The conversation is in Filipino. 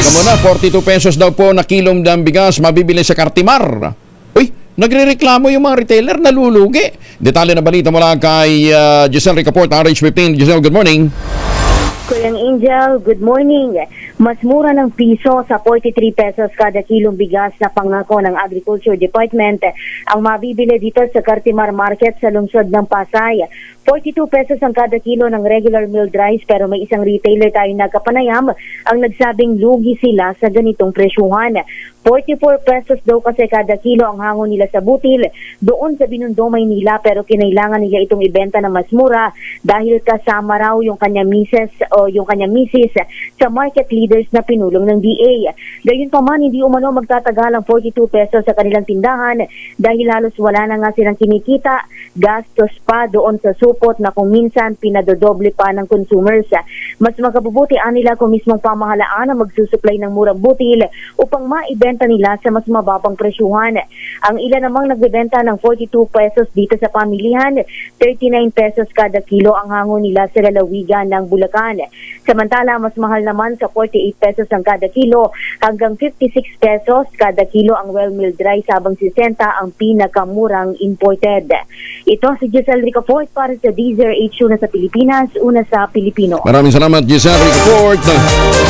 Teka muna, 42 pesos daw po na kilong ng bigas mabibili sa Cartimar. Uy, nagrereklamo yung mga retailer, nalulugi. Detalye na balita mula kay uh, Giselle Ricaport, RH15. Giselle, good morning. Kuyang Angel, good morning. Mas mura ng piso sa 43 pesos kada kilong bigas na pangako ng Agriculture Department ang mabibili dito sa Cartimar Market sa lungsod ng Pasay. 42 pesos ang kada kilo ng regular milled rice pero may isang retailer tayo nagkapanayam ang nagsabing lugi sila sa ganitong presyuhan. 44 pesos daw kasi kada kilo ang hango nila sa butil doon sa Binundo, Maynila pero kinailangan nila itong ibenta na mas mura dahil kasama raw yung kanya misis o yung kanya misis sa market leaders na pinulong ng DA. Gayun pa man, hindi umano magtatagal ang 42 pesos sa kanilang tindahan dahil halos wala na nga silang kinikita, gastos pa doon sa supot na kung minsan pinadodoble pa ng consumers. Mas makabubuti nila kung mismong pamahalaan ang magsusupply ng murang butil upang maibenta nila sa mas mababang presyuhan. Ang ilan namang nagbebenta ng 42 pesos dito sa pamilihan, 39 pesos kada kilo ang hango nila sa lalawigan ng Bulacan. Samantala, mas mahal naman sa 48 pesos ang kada kilo hanggang 56 pesos kada kilo ang well-milled rice habang 60 ang pinakamurang imported. Ito si Giselle Ricafort para sa DZRH una sa Pilipinas, una sa Pilipino. Maraming salamat, Giselle Ricaport.